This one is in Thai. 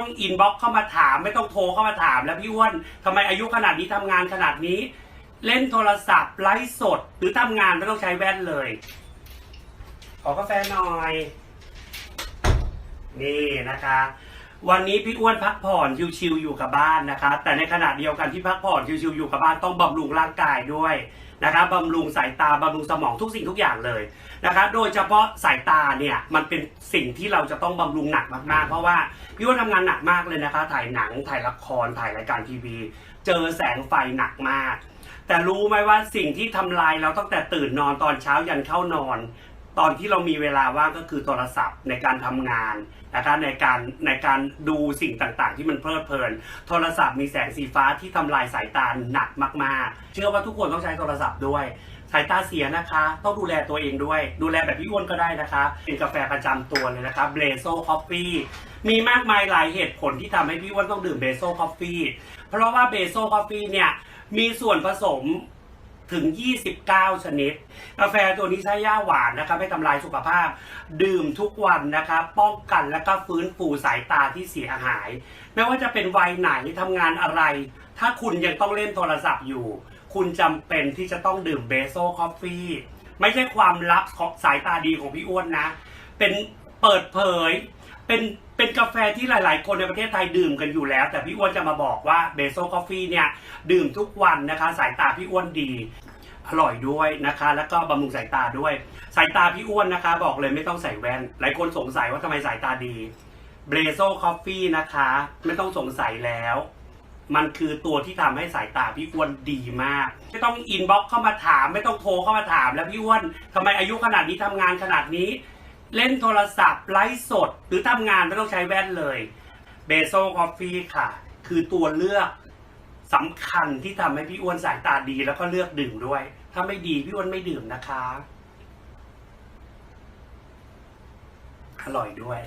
ต้องอินบ็อกเข้ามาถาม ไม่ต้องโทรเข้ามาถาม แล้วพี่อ้วนทำไมอายุขนาดนี้ทำงานขนาดนี้ เล่นโทรศัพท์ไลฟ์สด หรือทำงานไม่ต้องใช้แว่นเลย ขอกาแฟหน่อย นี่นะคะ วันนี้พี่อ้วนพักผ่อนชิวๆอยู่กับบ้านนะคะ แต่ในขณะเดียวกันที่พักผ่อนชิวๆอยู่กับบ้านต้องบำรุงร่างกายด้วยนะคะบำรุงสายตาบำรุงสมองทุกสิ่งทุกอย่างเลยนะคะ โดยเฉพาะสายตาเนี่ยมันเป็นสิ่งที่เราจะต้องบำรุงหนักมากๆ เพราะว่าพี่อ้วนทำงานหนักมากเลยนะคะ ถ่ายหนังถ่ายละครถ่ายรายการทีวี เจอแสงไฟหนักมาก แต่รู้ไหมว่าสิ่งที่ทำลายเราตั้งแต่ตื่นนอนตอนเช้ายันเข้านอน ตอนที่เรามีเวลาว่างก็คือโทรศัพท์ในการทำงานนะคะในการในการดูสิ่งต่างๆ ที่มันเพลิดเพลิน โทรศัพท์มีแสงสีฟ้าที่ทำลายสายตาหนักมากๆ เชื่อว่าทุกคนต้องใช้โทรศัพท์ด้วย สายตาเสียนะคะ ต้องดูแลตัวเองด้วย ดูแลแบบพี่อ้วนก็ได้นะคะเป็นกาแฟประจำตัวเลยนะคะเบรโซคอฟฟี่มีมากมายหลายเหตุผลที่ทำให้พี่อ้วนต้องดื่มเบโซคอฟฟี่เพราะว่าเบโซคอฟฟี่เนี่ยมีส่วนผสม ถึง 29 ชนิด กาแฟตัวนี้ใช้ย่าหวานนะครับไม่ทำลายสุขภาพ ดื่มทุกวันนะครับป้องกันและก็ฟื้นฟูสายตาที่เสียหาย ไม่ว่าจะเป็นวัยไหนทำงานอะไร ถ้าคุณยังต้องเล่นโทรศัพท์อยู่ คุณจำเป็นที่จะต้องดื่มเบโซคอฟฟี่ไม่ใช่ความลับของสายตาดีของพี่อ้วนนะ เป็นเปิดเผย เป็นเป็นกาแฟที่หลาย ๆ คนในประเทศไทยดื่มกันอยู่แล้ว แต่พี่อ้วนจะมาบอกว่าเบโซคอฟฟี่เนี่ยดื่มทุกวันนะคะ สายตาพี่อ้วนดี อร่อยด้วยนะคะ แล้วก็บำรุงสายตาด้วย สายตาพี่อ้วนนะคะ บอกเลยไม่ต้องใส่แว่น หลายคนสงสัยว่าทำไมสายตาดีเบโซคอฟฟี่นะคะ ไม่ต้องสงสัยแล้ว มันคือตัวที่ทำให้สายตาพี่อ้วนดีมาก ไม่ต้องอินบ็อกเข้ามาถาม ไม่ต้องโทรเข้ามาถาม แล้วพี่อ้วนทำไมอายุขนาดนี้ทำงานขนาดนี้ เล่นโทรศัพท์ไลฟ์สด หรือทำงานไม่ต้องใช้แว่นเลยเบโซคอฟฟี่ค่ะ คือตัวเลือกสำคัญที่ทำให้พี่อ้วนสายตาดีแล้วก็เลือกดื่มด้วย ถ้าไม่ดีพี่อ้วนไม่ดื่มนะคะ อร่อยด้วย